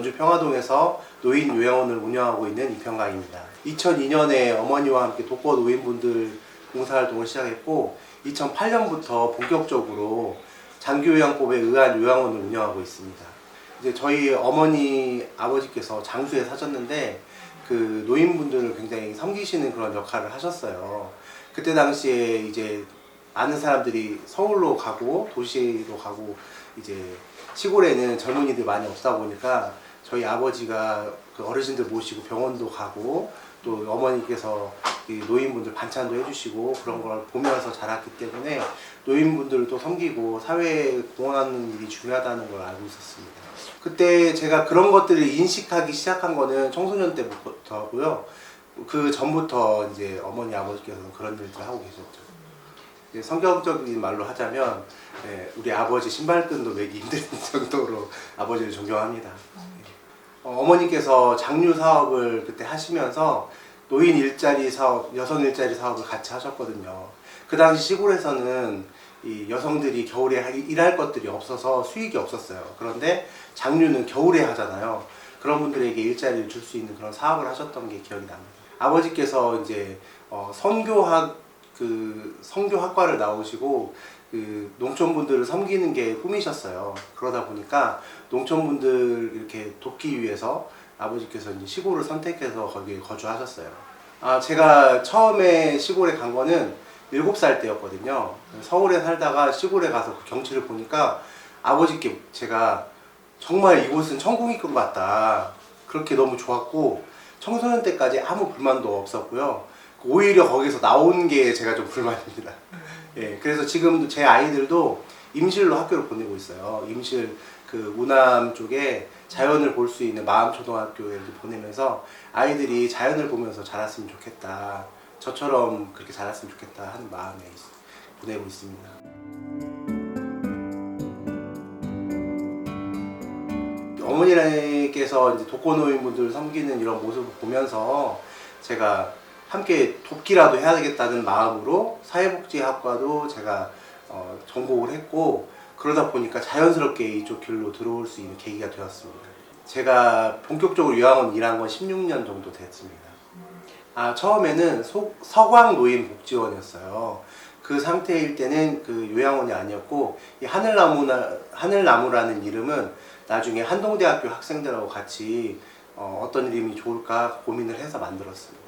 평화동에서 노인 요양원을 운영하고 있는 이평강입니다. 2002년에 어머니와 함께 독거 노인분들 봉사활동을 시작했고 2008년부터 본격적으로 장기요양법에 의한 요양원을 운영하고 있습니다. 이제 저희 어머니 아버지께서 장수에 사셨는데 그 노인분들을 굉장히 섬기시는 그런 역할을 하셨어요. 그때 당시에 이제 많은 사람들이 서울로 가고 도시로 가고 이제 시골에는 젊은이들 많이 없다 보니까 저희 아버지가 그 어르신들 모시고 병원도 가고 또 어머니께서 이 노인분들 반찬도 해주시고 그런 걸 보면서 자랐기 때문에 노인분들을 또 섬기고 사회에 공헌하는 일이 중요하다는 걸 알고 있었습니다. 그때 제가 그런 것들을 인식하기 시작한 거는 청소년 때부터고요. 그 전부터 이제 어머니 아버지께서는 그런 일들 하고 계셨죠. 성경적인 말로 하자면 예, 우리 아버지 신발끈도 매기 힘든 정도로 아버지를 존경합니다. 어, 어머니께서 장류 사업을 그때 하시면서 노인 일자리 사업, 여성 일자리 사업을 같이 하셨거든요. 그 당시 시골에서는 이 여성들이 겨울에 하- 일할 것들이 없어서 수익이 없었어요. 그런데 장류는 겨울에 하잖아요. 그런 분들에게 일자리를 줄 수 있는 그런 사업을 하셨던 게 기억이 납니다. 아버지께서 이제 어, 선교학 그 성교학과를 나오시고 그 농촌분들을 섬기는 게 꿈이셨어요. 그러다 보니까 농촌분들 이렇게 돕기 위해서 아버지께서 이제 시골을 선택해서 거기에 거주하셨어요. 아, 제가 처음에 시골에 간 거는 7살 때였거든요. 서울에 살다가 시골에 가서 그 경치를 보니까 아버지께 제가 정말 이곳은 천국일 것 같다. 그렇게 너무 좋았고 청소년 때까지 아무 불만도 없었고요. 오히려 거기서 나온 게 제가 좀 불만입니다. 예, 그래서 지금도 제 아이들도 임실로 학교를 보내고 있어요. 임실 그 우남 쪽에 자연을 볼 수 있는 마음초등학교에 보내면서 아이들이 자연을 보면서 자랐으면 좋겠다. 저처럼 그렇게 자랐으면 좋겠다 하는 마음에 있- 보내고 있습니다. 어머니께서 이제 독거노인분들 섬기는 이런 모습을 보면서 제가 함께 돕기라도 해야 되겠다는 마음으로 사회복지학과도 제가 어, 전공을 했고 그러다 보니까 자연스럽게 이쪽 길로 들어올 수 있는 계기가 되었습니다. 제가 본격적으로 요양원 일한 건 16년 정도 됐습니다. 아 처음에는 소- 서광 노인 복지원이었어요. 그 상태일 때는 그 요양원이 아니었고 이 하늘나무나 하늘나무라는 이름은 나중에 한동대학교 학생들하고 같이 어, 어떤 이름이 좋을까 고민을 해서 만들었습니다.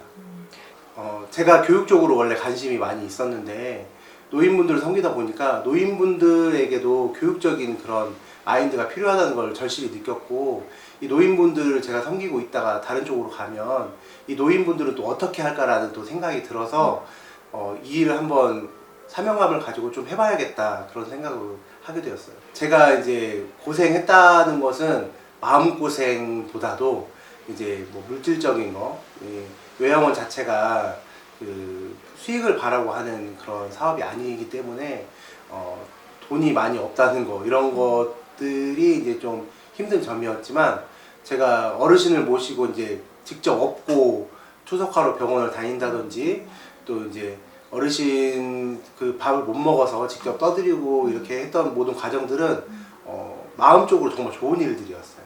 어, 제가 교육적으로 원래 관심이 많이 있었는데 노인분들을 섬기다 보니까 노인분들에게도 교육적인 그런 마인드가 필요하다는 걸 절실히 느꼈고 이 노인분들을 제가 섬기고 있다가 다른 쪽으로 가면 이 노인분들은 또 어떻게 할까라는 또 생각이 들어서 어, 이 일을 한번 사명감을 가지고 좀 해봐야겠다 그런 생각을 하게 되었어요. 제가 이제 고생했다는 것은 마음 고생보다도 이제 뭐 물질적인 거, 이 요양원 자체가 그 수익을 바라고 하는 그런 사업이 아니기 때문에 어, 돈이 많이 없다는 거 이런 것들이 이제 좀 힘든 점이었지만 제가 어르신을 모시고 이제 직접 업고 투석하러 병원을 다닌다든지 또 이제 어르신 그 밥을 못 먹어서 직접 떠드리고 이렇게 했던 모든 과정들은 어, 마음적으로 정말 좋은 일들이었어요.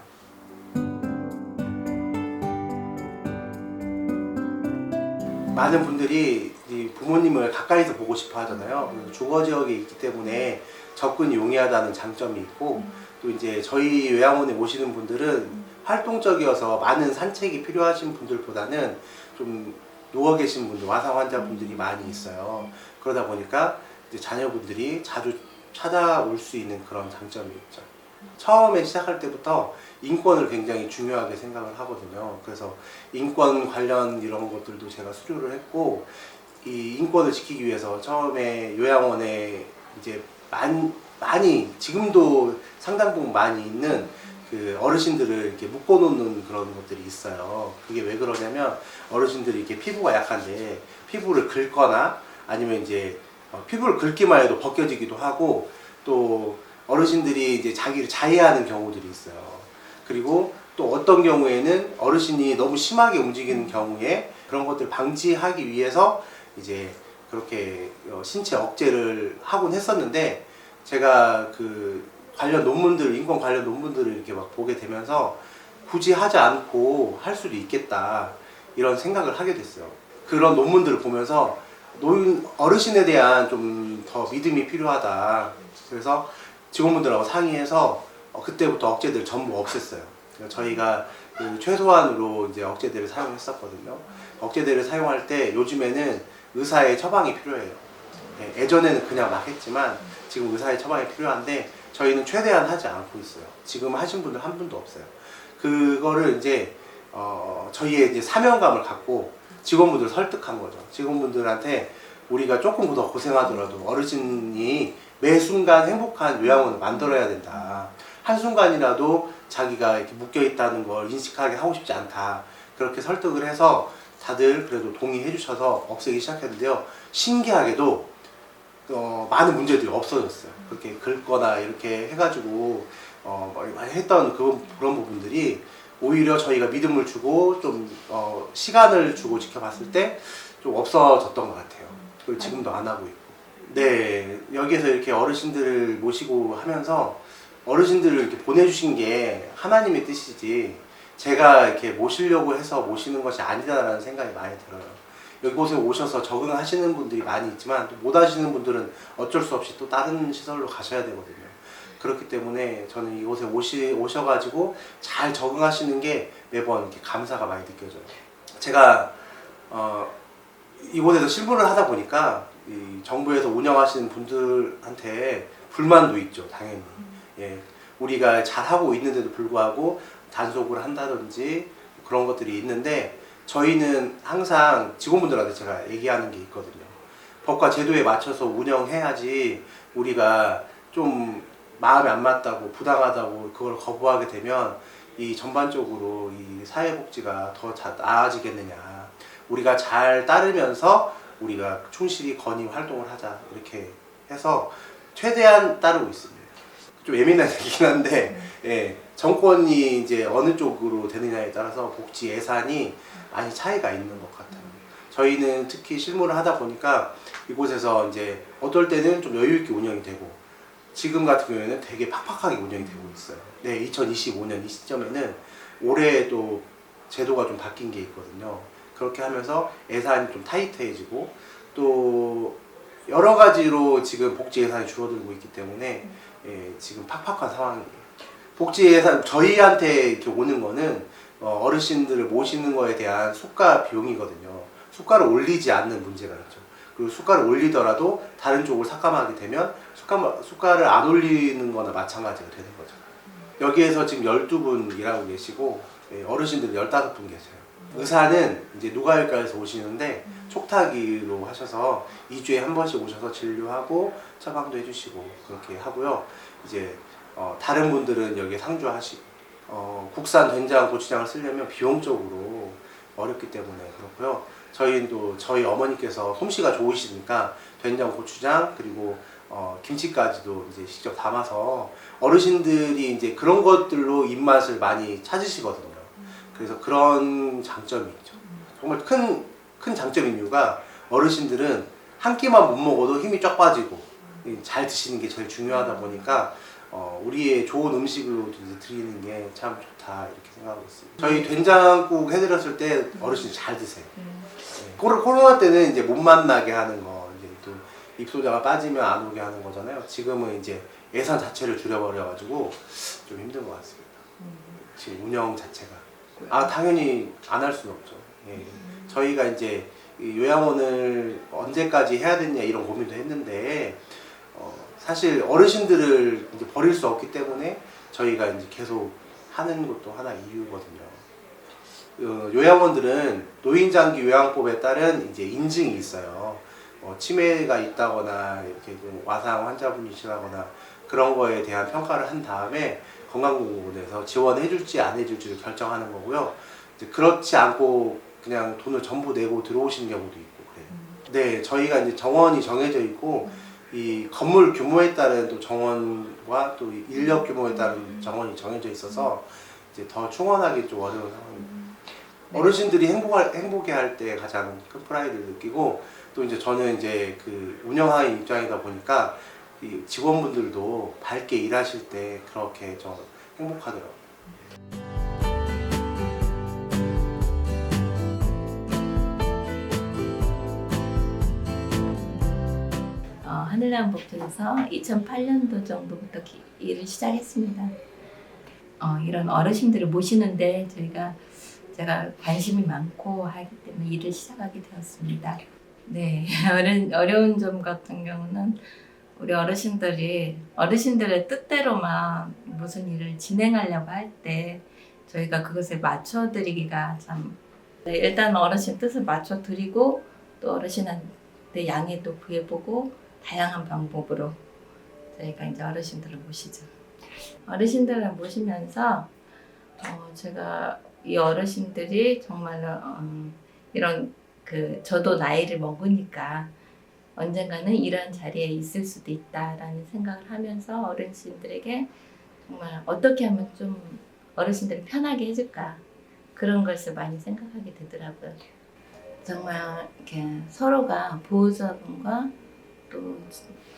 많은 분들이 이 부모님을 가까이서 보고 싶어 하잖아요. 그래서 주거 지역에 있기 때문에 접근이 용이하다는 장점이 있고 또 이제 저희 요양원에 오시는 분들은 활동적이어서 많은 산책이 필요하신 분들보다는 좀 누워 계신 분들, 와상 환자분들이 많이 있어요. 그러다 보니까 이제 자녀분들이 자주 찾아올 수 있는 그런 장점이 있죠. 처음에 시작할 때부터 인권을 굉장히 중요하게 생각을 하거든요. 그래서 인권 관련 이런 것들도 제가 수료를 했고 이 인권을 지키기 위해서 처음에 요양원에 이제 많, 많이 지금도 상당 부분 많이 있는 그 어르신들을 이렇게 묶어놓는 그런 것들이 있어요. 그게 왜 그러냐면 어르신들이 이렇게 피부가 약한데 피부를 긁거나 아니면 이제 어, 피부를 긁기만 해도 벗겨지기도 하고 또 어르신들이 이제 자기를 자해하는 경우들이 있어요. 그리고 또 어떤 경우에는 어르신이 너무 심하게 움직이는 경우에 그런 것들 방지하기 위해서 이제 그렇게 어, 신체 억제를 하곤 했었는데 제가 그 관련 논문들 인권 관련 논문들을 이렇게 막 보게 되면서 굳이 하지 않고 할 수도 있겠다 이런 생각을 하게 됐어요. 그런 논문들을 보면서 노인 어르신에 대한 좀 더 믿음이 필요하다. 그래서 직원분들하고 상의해서 어, 그때부터 억제들 전부 없앴어요. 그래서 저희가 그 최소한으로 이제 억제대를 사용했었거든요. 억제대를 사용할 때 요즘에는 의사의 처방이 필요해요. 예, 예전에는 그냥 막 했지만 지금 의사의 처방이 필요한데 저희는 최대한 하지 않고 있어요. 지금 하신 분들 한 분도 없어요. 그거를 이제 어, 저희의 이제 사명감을 갖고 직원분들 설득한 거죠. 직원분들한테 우리가 조금 더 고생하더라도 어르신이 매 순간 행복한 요양원을 만들어야 된다. 한 순간이라도 자기가 이렇게 묶여 있다는 걸 인식하게 하고 싶지 않다. 그렇게 설득을 해서 다들 그래도 동의해 주셔서 없애기 시작했는데요. 신기하게도 어, 많은 문제들이 없어졌어요. 그렇게 긁거나 이렇게 해가지고 어, 뭐 많이 했던 그, 그런 부분들이 오히려 저희가 믿음을 주고 좀 어, 시간을 주고 지켜봤을 때 좀 없어졌던 것 같아요. 그리고 지금도 안 하고 있고. 네, 여기에서 이렇게 어르신들을 모시고 하면서 어르신들을 이렇게 보내주신 게 하나님의 뜻이지 제가 이렇게 모시려고 해서 모시는 것이 아니다라는 생각이 많이 들어요. 이곳에 오셔서 적응하시는 분들이 많이 있지만 또못 하시는 분들은 어쩔 수 없이 또 다른 시설로 가셔야 되거든요. 그렇기 때문에 저는 이곳에 오시, 오셔가지고 잘 적응하시는 게 매번 이렇게 감사가 많이 느껴져요. 제가 어, 이곳에서 실무를 하다 보니까 이 정부에서 운영하시는 분들한테 불만도 있죠, 당연히. 예, 우리가 잘 하고 있는데도 불구하고 단속을 한다든지 그런 것들이 있는데 저희는 항상 직원분들한테 제가 얘기하는 게 있거든요. 법과 제도에 맞춰서 운영해야지 우리가 좀 마음에 안 맞다고 부당하다고 그걸 거부하게 되면 이 전반적으로 이 사회복지가 더 자- 나아지겠느냐. 우리가 잘 따르면서 우리가 충실히 건의 활동을 하자 이렇게 해서 최대한 따르고 있습니다. 좀 예민한 얘기긴 한데 예, 정권이 이제 어느 쪽으로 되느냐에 따라서 복지 예산이 많이 차이가 있는 것 같아요. 저희는 특히 실무를 하다 보니까 이곳에서 이제 어떨 때는 좀 여유 있게 운영이 되고 지금 같은 경우에는 되게 팍팍하게 운영이 되고 있어요. 네, 2025년 이 시점에는 올해 또 제도가 좀 바뀐 게 있거든요. 그렇게 하면서 예산이 좀 타이트해지고 또 여러 가지로 지금 복지 예산이 줄어들고 있기 때문에 예, 지금 팍팍한 상황이에요. 복지 예산 저희한테 이렇게 오는 거는 어, 어르신들을 모시는 거에 대한 수가 비용이거든요. 수가를 올리지 않는 문제가 있죠. 그리고 수가를 올리더라도 다른 쪽을 삭감하게 되면 수가, 수가를 안 올리는 거나 마찬가지가 되는 거죠. 여기에서 지금 12분 일하고 계시고 예, 어르신들 15분 계세요. 의사는 이제 누가일가에서 오시는데 촉탁이로 하셔서 2주에 한 번씩 오셔서 진료하고 처방도 해주시고 그렇게 하고요. 이제 어, 다른 분들은 여기에 상주하시고 어, 국산 된장, 고추장을 쓰려면 비용적으로 어렵기 때문에 그렇고요. 저희는 또 저희 어머니께서 솜씨가 좋으시니까 된장, 고추장 그리고 어, 김치까지도 이제 직접 담아서 어르신들이 이제 그런 것들로 입맛을 많이 찾으시거든요. 그래서 그런 장점이 있죠. 정말 큰, 큰 장점인 이유가 어르신들은 한 끼만 못 먹어도 힘이 쫙 빠지고 이잘 드시는 게 제일 중요하다 보니까 어, 우리의 좋은 음식으로 드리는 게 참 좋다 이렇게 생각하고 있습니다. 저희 된장국 해드렸을 때 어르신이 잘 드세요. 네. 코로- 코로나 때는 이제 못 만나게 하는 거 이제 또 입소자가 빠지면 안 오게 하는 거잖아요. 지금은 이제 예산 자체를 줄여버려가지고 좀 힘든 것 같습니다. 지금 운영 자체가 아 당연히 안 할 수는 없죠. 예. 저희가 이제 이 요양원을 언제까지 해야 되냐 이런 고민도 했는데 어, 사실 어르신들을 이제 버릴 수 없기 때문에 저희가 이제 계속 하는 것도 하나 이유거든요. 어, 요양원들은 노인장기 요양법에 따른 이제 인증이 있어요. 뭐 치매가 있다거나 이렇게 좀 와상 환자분이시라거나 그런 거에 대한 평가를 한 다음에 건강공무원에서 지원해 줄지 안 해줄지를 결정하는 거고요. 이제 그렇지 않고 그냥 돈을 전부 내고 들어오시는 경우도 있고 그래요. 네, 저희가 이제 정원이 정해져 있고 이 건물 규모에 따른 또 정원과 또 인력 규모에 따른 정원이 정해져 있어서 이제 더 충원하기 좀 어려운 상황입니다. 어르신들이 행복할, 행복해 할 때 가장 큰 프라이드를 느끼고 또 이제 저는 이제 그 운영하는 입장이다 보니까 이 직원분들도 밝게 일하실 때 그렇게 좀 행복하더라고요. 어, 하늘나무법전에서 2008년도 정도부터 기- 일을 시작했습니다. 어, 이런 어르신들을 모시는데 저희가 제가 관심이 많고 하기 때문에 일을 시작하게 되었습니다. 네, 어려운 점 같은 경우는 우리 어르신들이 어르신들의 뜻대로만 무슨 일을 진행하려고 할 때 저희가 그것을 맞춰드리기가 참 네, 일단 어르신 뜻을 맞춰드리고 또 어르신한테 양해도 구해보고 다양한 방법으로 저희가 이제 어르신들을 모시죠. 어르신들을 모시면서 어, 제가 이 어르신들이 정말로 음, 이런 그 저도 나이를 먹으니까 언젠가는 이런 자리에 있을 수도 있다라는 생각을 하면서 어르신들에게 정말 어떻게 하면 좀 어르신들을 편하게 해줄까 그런 것을 많이 생각하게 되더라고요. 정말 이렇게 서로가 보호자분과 또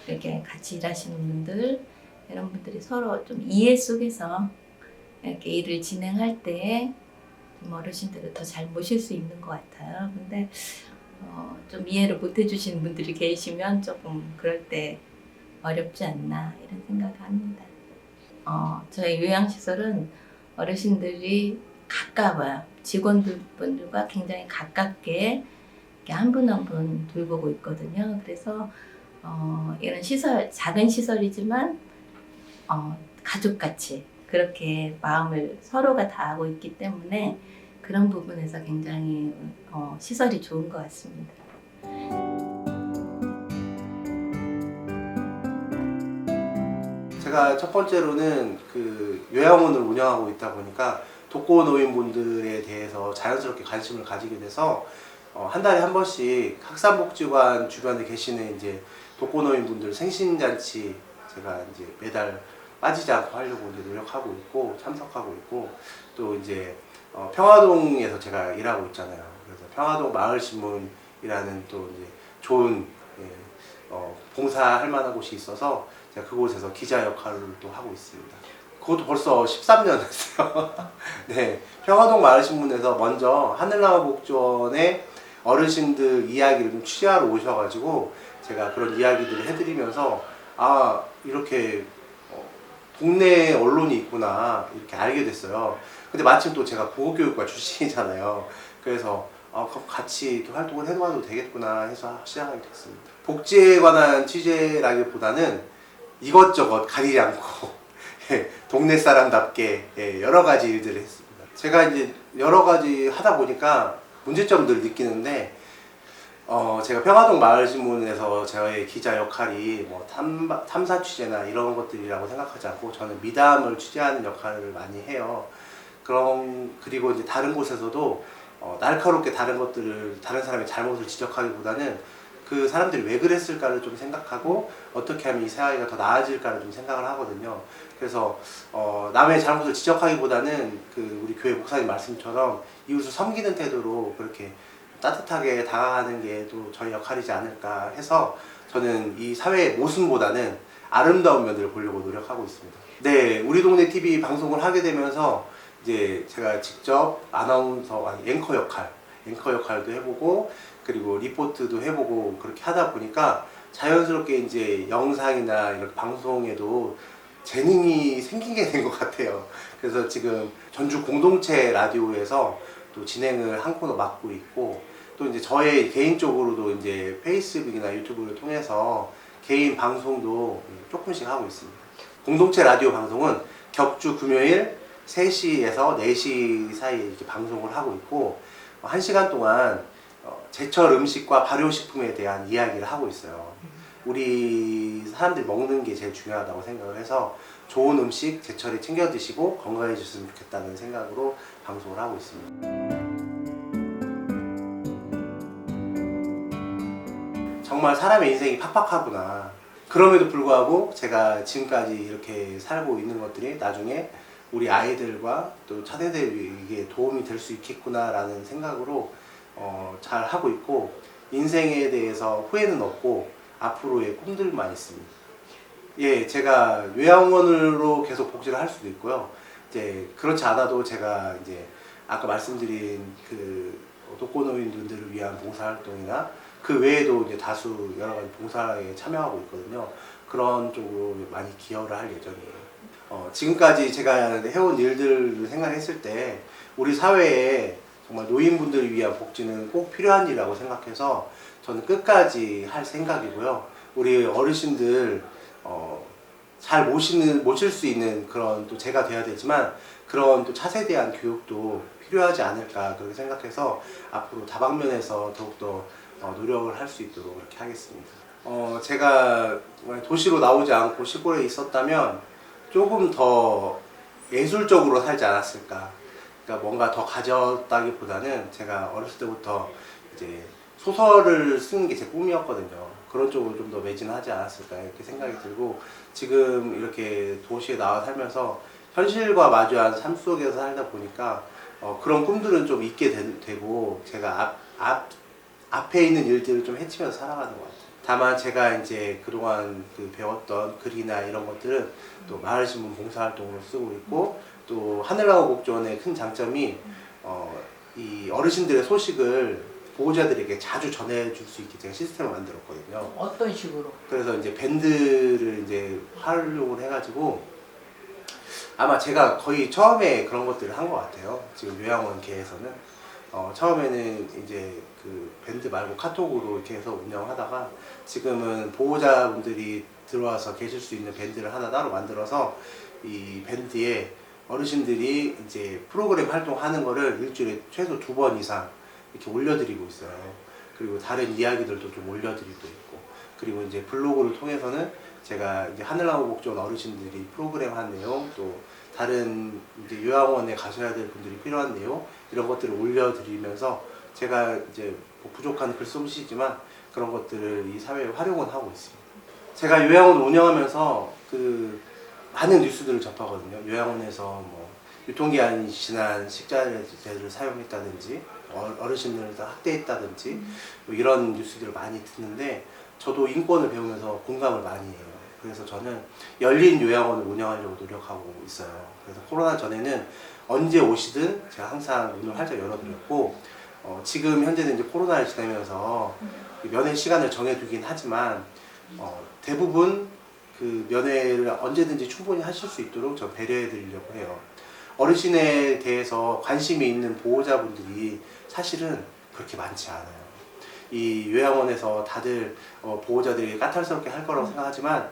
이렇게 같이 일하시는 분들 이런 분들이 서로 좀 이해 속에서 이렇게 일을 진행할 때좀 어르신들을 더 잘 모실 수 있는 것 같아요. 근데 어, 좀 이해를 못 해주시는 분들이 계시면 조금 그럴 때 어렵지 않나 이런 생각을 합니다. 어, 저희 요양시설은 어르신들이 가까워요. 직원분들과 굉장히 가깝게 한 분 한 분 돌보고 있거든요. 그래서 어, 이런 시설, 작은 시설이지만 어, 가족같이 그렇게 마음을 서로가 다하고 있기 때문에 그런 부분에서 굉장히 어, 시설이 좋은 것 같습니다. 제가 첫 번째로는 그 요양원을 운영하고 있다 보니까 독거 노인분들에 대해서 자연스럽게 관심을 가지게 돼서 어, 한 달에 한 번씩 학산복지관 주변에 계시는 이제 독거 노인분들 생신잔치 제가 이제 매달 빠지지 않고 하려고 이제 노력하고 있고 참석하고 있고 또 이제 어, 평화동에서 제가 일하고 있잖아요. 그래서 평화동 마을신문이라는 또 이제 좋은 예, 어, 봉사할 만한 곳이 있어서 제가 그곳에서 기자 역할을 또 하고 있습니다. 그것도 벌써 13년 됐어요. 네, 평화동 마을신문에서 먼저 하늘나라 복지원의 어르신들 이야기를 좀 취재하러 오셔가지고 제가 그런 이야기들을 해드리면서 아 이렇게 어, 동네 언론이 있구나 이렇게 알게 됐어요. 근데 마침 또 제가 보호교육과 출신이잖아요. 그래서 아, 같이 또 활동을 해봐도 되겠구나 해서 시작하게 됐습니다. 복지에 관한 취재라기보다는 이것저것 가리지 않고 예, 동네 사람답게 예, 여러 가지 일들을 했습니다. 제가 이제 여러 가지 하다 보니까 문제점들을 느끼는데 어, 제가 평화동 마을신문에서 저의 기자 역할이 뭐 탐, 탐사 취재나 이런 것들이라고 생각하지 않고 저는 미담을 취재하는 역할을 많이 해요. 그런 그리고 이제 다른 곳에서도 어, 날카롭게 다른 것들을 다른 사람의 잘못을 지적하기보다는 그 사람들이 왜 그랬을까를 좀 생각하고 어떻게 하면 이 사회가 더 나아질까를 좀 생각을 하거든요. 그래서 어, 남의 잘못을 지적하기보다는 그 우리 교회 목사님 말씀처럼 이웃을 섬기는 태도로 그렇게 따뜻하게 다가가는 게 또 저희 역할이지 않을까 해서 저는 이 사회의 모순보다는 아름다운 면들을 보려고 노력하고 있습니다. 네, 우리 동네 TV 방송을 하게 되면서 이제 제가 직접 아나운서 아니 앵커 역할, 앵커 역할도 해보고 그리고 리포트도 해보고 그렇게 하다 보니까 자연스럽게 이제 영상이나 이런 방송에도 재능이 생기게 된 것 같아요. 그래서 지금 전주 공동체 라디오에서 또 진행을 한 코너 맡고 있고 또 이제 저의 개인적으로도 이제 페이스북이나 유튜브를 통해서 개인 방송도 조금씩 하고 있습니다. 공동체 라디오 방송은 격주 금요일 3시에서 4시 사이에 이렇게 방송을 하고 있고 1시간 동안 어, 제철 음식과 발효식품에 대한 이야기를 하고 있어요. 우리 사람들이 먹는 게 제일 중요하다고 생각을 해서 좋은 음식 제철에 챙겨 드시고 건강해졌으면 좋겠다는 생각으로 방송을 하고 있습니다. 정말 사람의 인생이 팍팍하구나. 그럼에도 불구하고 제가 지금까지 이렇게 살고 있는 것들이 나중에 우리 아이들과 또 차세대에게 도움이 될 수 있겠구나라는 생각으로 어, 잘 하고 있고 인생에 대해서 후회는 없고 앞으로의 꿈들만 있습니다. 예, 제가 요양원으로 계속 복지를 할 수도 있고요. 이제 그렇지 않아도 제가 이제 아까 말씀드린 그 독거노인분들을 위한 봉사활동이나 그 외에도 이제 다수 여러 가지 봉사에 참여하고 있거든요. 그런 쪽으로 많이 기여를 할 예정이에요. 어, 지금까지 제가 해온 일들을 생각했을 때 우리 사회에 정말 노인분들을 위한 복지는 꼭 필요한 일이라고 생각해서 저는 끝까지 할 생각이고요. 우리 어르신들 어, 잘 모시는 모실 수 있는 그런 또 제가 돼야 되지만 그런 또 차세에 대한 교육도 필요하지 않을까 그렇게 생각해서 앞으로 다방면에서 더욱더 어, 노력을 할 수 있도록 그렇게 하겠습니다. 어, 제가 도시로 나오지 않고 시골에 있었다면 조금 더 예술적으로 살지 않았을까. 그러니까 뭔가 더 가졌다기보다는 제가 어렸을 때부터 이제 소설을 쓰는 게 제 꿈이었거든요. 그런 쪽으로 좀 더 매진하지 않았을까 이렇게 생각이 들고 지금 이렇게 도시에 나와 살면서 현실과 마주한 삶 속에서 살다 보니까 어, 그런 꿈들은 좀 있게 되, 고 제가 앞, 앞, 앞에 있는 일들을 좀 헤치면서 살아가는 것 같아요. 다만 제가 이제 그동안 그 배웠던 글이나 이런 것들은 또 마을신문 봉사활동으로 쓰고 있고 또 하늘나무 복지원의 큰 장점이 어, 이 어르신들의 소식을 보호자들에게 자주 전해줄 수 있게 제가 시스템을 만들었거든요. 어떤 식으로? 그래서 이제 밴드를 이제 활용을 해가지고 아마 제가 거의 처음에 그런 것들을 한 것 같아요. 지금 요양원 계에서는 어, 처음에는 이제 그 밴드 말고 카톡으로 이렇게 해서 운영하다가 지금은 보호자분들이 들어와서 계실 수 있는 밴드를 하나 따로 만들어서 이 밴드에 어르신들이 이제 프로그램 활동하는 거를 일주일에 최소 두 번 이상 이렇게 올려드리고 있어요. 그리고 다른 이야기들도 좀 올려드리고 있고 그리고 이제 블로그를 통해서는 제가 이제 하늘나무 목적 어르신들이 프로그램 한 내용 또 다른 이제 요양원에 가셔야 될 분들이 필요한 내용 이런 것들을 올려드리면서 제가 이제 뭐 부족한 글솜씨지만 그런 것들을 이 사회에 활용은 하고 있습니다. 제가 요양원을 운영하면서 그 많은 뉴스들을 접하거든요. 요양원에서 뭐 유통기한이 지난 식자재를 사용했다든지 어- 어르신들을 다 학대했다든지 뭐 이런 뉴스들을 많이 듣는데 저도 인권을 배우면서 공감을 많이 해요. 그래서 저는 열린 요양원을 운영하려고 노력하고 있어요. 그래서 코로나 전에는 언제 오시든 제가 항상 문을 활짝 열어드렸고 어, 지금 현재는 이제 코로나를 지나면서 이 면회 시간을 정해두긴 하지만 어, 대부분 그 면회를 언제든지 충분히 하실 수 있도록 저 배려해 드리려고 해요. 어르신에 대해서 관심이 있는 보호자분들이 사실은 그렇게 많지 않아요. 이 요양원에서 다들 어, 보호자들이 까탈스럽게 할 거라고 생각하지만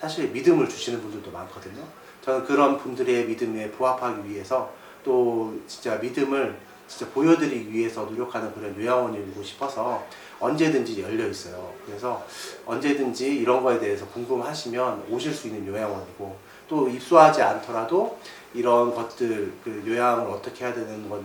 사실 믿음을 주시는 분들도 많거든요. 저는 그런 분들의 믿음에 부합하기 위해서 또 진짜 믿음을 진짜 보여드리기 위해서 노력하는 그런 요양원이고 싶어서 언제든지 열려 있어요. 그래서 언제든지 이런 거에 대해서 궁금하시면 오실 수 있는 요양원이고 또 입소하지 않더라도 이런 것들 그 요양을 어떻게 해야 되는 건,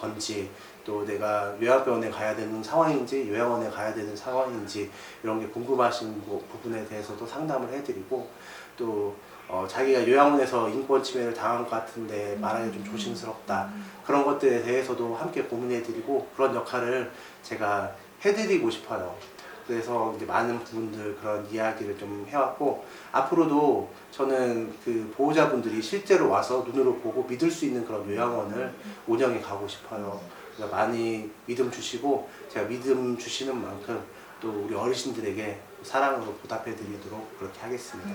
건지 또 내가 요양병원에 가야 되는 상황인지 요양원에 가야 되는 상황인지 이런 게 궁금하신 부- 부분에 대해서도 상담을 해드리고 또 어, 자기가 요양원에서 인권 침해를 당한 것 같은데 말하기 좀 조심스럽다 그런 것들에 대해서도 함께 고민해드리고 그런 역할을 제가 해드리고 싶어요. 그래서 이제 많은 부분들 그런 이야기를 좀 해왔고 앞으로도 저는 그 보호자분들이 실제로 와서 눈으로 보고 믿을 수 있는 그런 요양원을 운영해 가고 싶어요. 그러니까 많이 믿음 주시고 제가 믿음 주시는 만큼 또 우리 어르신들에게 사랑으로 보답해 드리도록 그렇게 하겠습니다.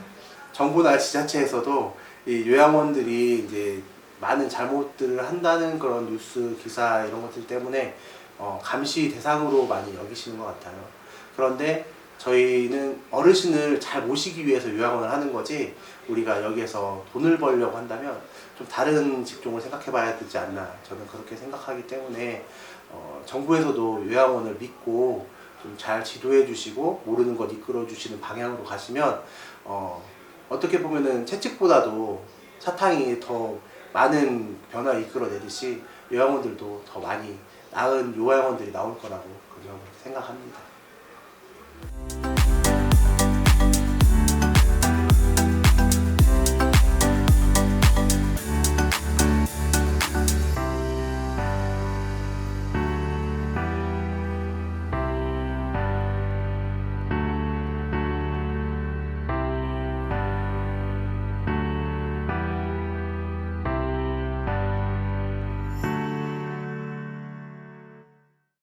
정부나 지자체에서도 이 요양원들이 이제 많은 잘못들을 한다는 그런 뉴스 기사 이런 것들 때문에 어, 감시 대상으로 많이 여기시는 것 같아요. 그런데 저희는 어르신을 잘 모시기 위해서 요양원을 하는 거지 우리가 여기에서 돈을 벌려고 한다면 좀 다른 직종을 생각해 봐야 되지 않나 저는 그렇게 생각하기 때문에 어, 정부에서도 요양원을 믿고 좀 잘 지도해 주시고 모르는 것 이끌어 주시는 방향으로 가시면 어, 어떻게 보면은 채찍보다도 사탕이 더 많은 변화를 이끌어내듯이 요양원들도 더 많이 나은 요양원들이 나올 거라고 그렇게 생각합니다. Bye.